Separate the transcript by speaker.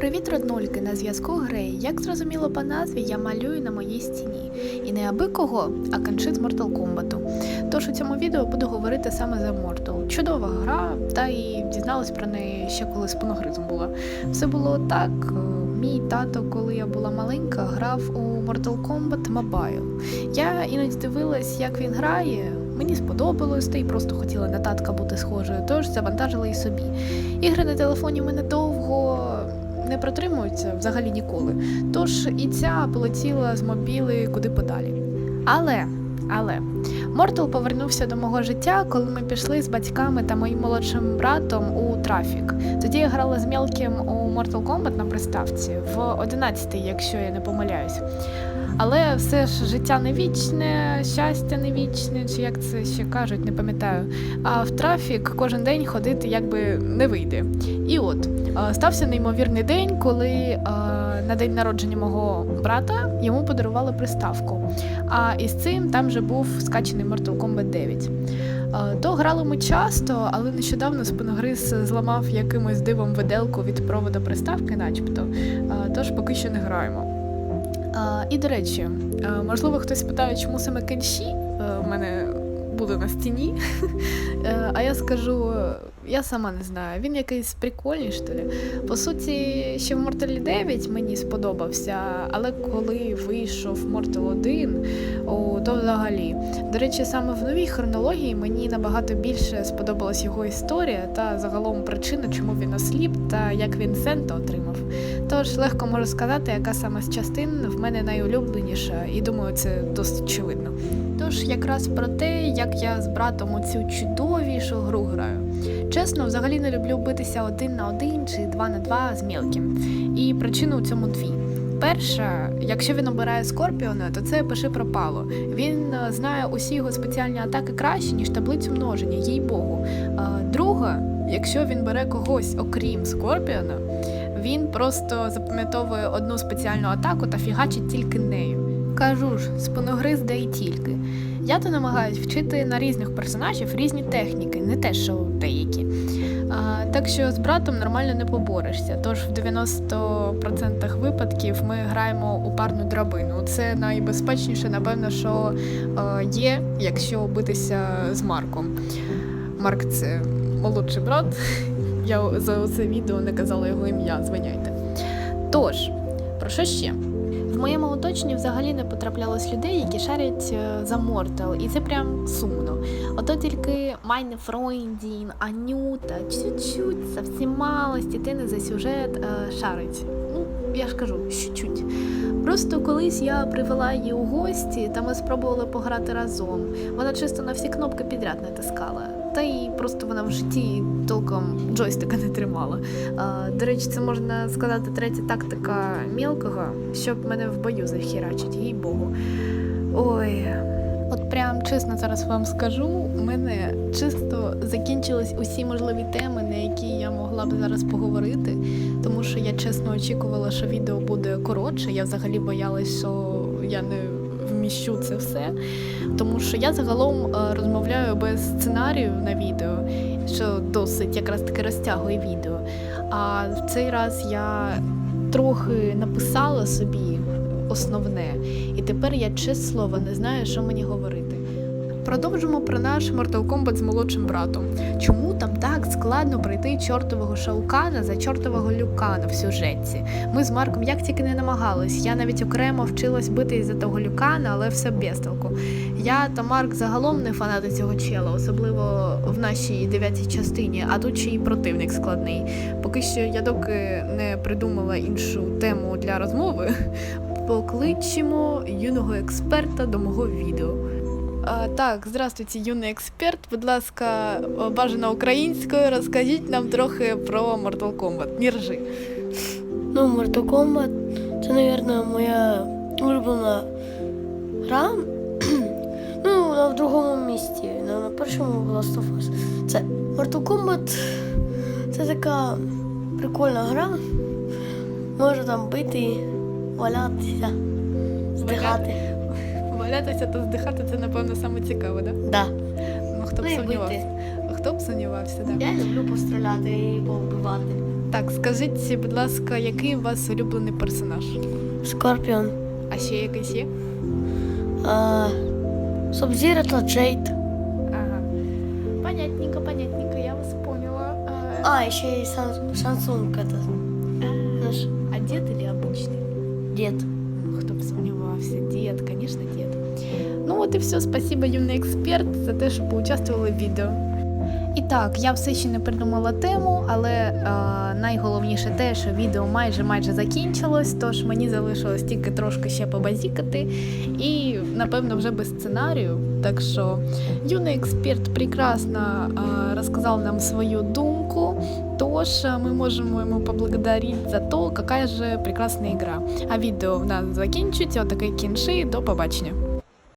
Speaker 1: Привіт, роднульки! На зв'язку Грей. Як зрозуміло по назві, я малюю на моїй стіні. І не аби кого, а каншит з Mortal Kombat. Тож у цьому відео буду говорити саме за Mortal. Чудова гра, та і дізналась про неї ще коли з поногризом була. Все було так. Мій тато, коли я була маленька, грав у Mortal Kombat Mobile. Я іноді дивилась, як він грає. Мені сподобалось, та й просто хотіла на татка бути схожою, тож завантажила і собі. Ігри на телефоні мене довго не протримуються взагалі ніколи. Тож і ця полетіла з мобіли куди подалі. Але, але Мортал повернувся до мого життя, коли ми пішли з батьками та моїм молодшим братом у трафік. Тоді я грала з мілким у Mortal Kombat на приставці в 11-й, якщо я не помиляюсь. Але все ж життя не вічне, щастя не вічне, чи як це ще кажуть, не пам'ятаю. А в трафік кожен день ходити якби не вийде. І от стався неймовірний день, коли на день народження мого брата йому подарували приставку. А із цим там же був скачений Mortal Kombat 9. Е, То грали ми часто, але нещодавно спиногриз зламав якимось дивом виделку від проводу приставки, начебто. Е, Тож поки що не граємо. І до речі, е, можливо, хтось питає, чому саме кенші е, в мене буде на стіні. Е, А я скажу, е, я сама не знаю. Він якийсь прикольний, що ли. По суті, ще в Mortal 9 мені сподобався, але коли вийшов Mortal 1, о, то взагалі. До речі, саме в новій хронології мені набагато більше сподобалась його історія та загалом причина, чому він осліп та як він Сенто отримав. Тож легко можу сказати, яка саме з частин в мене найулюбленіша, і думаю, це досить очевидно. Тож якраз про те, як я з братом у цю чудовішу гру граю. Чесно, взагалі не люблю битися один на один чи два на два з мілким. І причини у цьому дві. Перша, якщо він обирає Скорпіона, то це пиши пропало. Він е, знає усі його спеціальні атаки краще, ніж таблицю множення, їй богу. Друга, якщо він бере когось окрім Скорпіона, він просто запам'ятовує одну спеціальну атаку та фігачить тільки нею. Кажу ж, спиногриз де й тільки. Я то намагаюсь вчити на різних персонажів різні техніки, не те, що деякі. А, так що з братом нормально не поборешся. Тож в 90% випадків ми граємо у парну драбину. Це найбезпечніше, напевно, що є, якщо битися з Марком. Марк це молодший брат. Я за це відео не казала його ім'я, звиняйте. Тож, про що ще? Моєму оточенні взагалі не потраплялось людей, які шарять е, за Мортал, і це прям сумно. Ото тільки Майне Фройндін, Анюта, чуть-чуть, зовсім малості, ти не за сюжет е, шарить. Ну, я ж кажу, чуть-чуть. Просто колись я привела її у гості, та ми спробували пограти разом. Вона чисто на всі кнопки підряд натискала. Та й просто вона в житті толком джойстика не тримала. А, до речі, це можна сказати третя тактика мілкого, щоб мене в бою захірачить, їй богу. Ой. От прям чесно зараз вам скажу, у мене чисто закінчились усі можливі теми, на які я могла б зараз поговорити, тому що я чесно очікувала, що відео буде коротше. Я взагалі боялась, що я не вміщу це все. Тому що я загалом е, розмовляю без сценарію на відео, що досить якраз таки розтягує відео. А в цей раз я трохи написала собі основне, і тепер я честь слова не знаю, що мені говорити. Продовжимо про наш Mortal Kombat з молодшим братом. Чому там так складно пройти чортового Шаукана за чортового Люкана в сюжетці? Ми з Марком як тільки не намагались. Я навіть окремо вчилась бити за того Люкана, але все без толку. Я та Марк загалом не фанати цього чела, особливо в нашій дев'ятій частині, а тут ще й противник складний. Поки що я доки не придумала іншу тему для розмови, покличемо юного експерта до мого відео. А, так, здравствуйте, юний експерт. Будь ласка, бажано українською, розкажіть нам трохи про Mortal Kombat. Не ржи.
Speaker 2: Ну, Mortal Kombat це, мабуть, моя улюблена гра. ну, вона в другому місці. На, першому Last of Us. Це Mortal Kombat це така прикольна гра. Можна там бити, валятися, здихати.
Speaker 1: Валятися та здихати це, напевно, саме цікаве, да?
Speaker 2: Да.
Speaker 1: Ну, хто б
Speaker 2: Ну і
Speaker 1: сумнівався.
Speaker 2: бити.
Speaker 1: Хто б сумнівався, да.
Speaker 2: Я люблю постріляти і повбивати.
Speaker 1: Так, скажіть, будь ласка, який у вас улюблений персонаж?
Speaker 2: Скорпіон.
Speaker 1: А ще якийсь є?
Speaker 2: А, Субзіра та Джейд.
Speaker 1: Ага. Понятненько, понятненько, я вас поняла. Е,
Speaker 2: А, і ще є Сан- Шансунг, это наш
Speaker 1: а дед или обычный?
Speaker 2: Дід.
Speaker 1: Хто б сумнівався? Дід, звісно, дід. Ну от і все. Спасибо, юний експерт, за те, що поучаствували в відео. І так, я все ще не придумала тему, але е, найголовніше те, що відео майже майже закінчилось, тож мені залишилось тільки трошки ще побазікати, і напевно вже без сценарію. Так що юний експерт прекрасно е, розказав нам свою думку. Тож е, ми можемо йому поблагодарити за то, яка же прекрасна ігра. А відео в нас закінчується, отакий кінши. До побачення.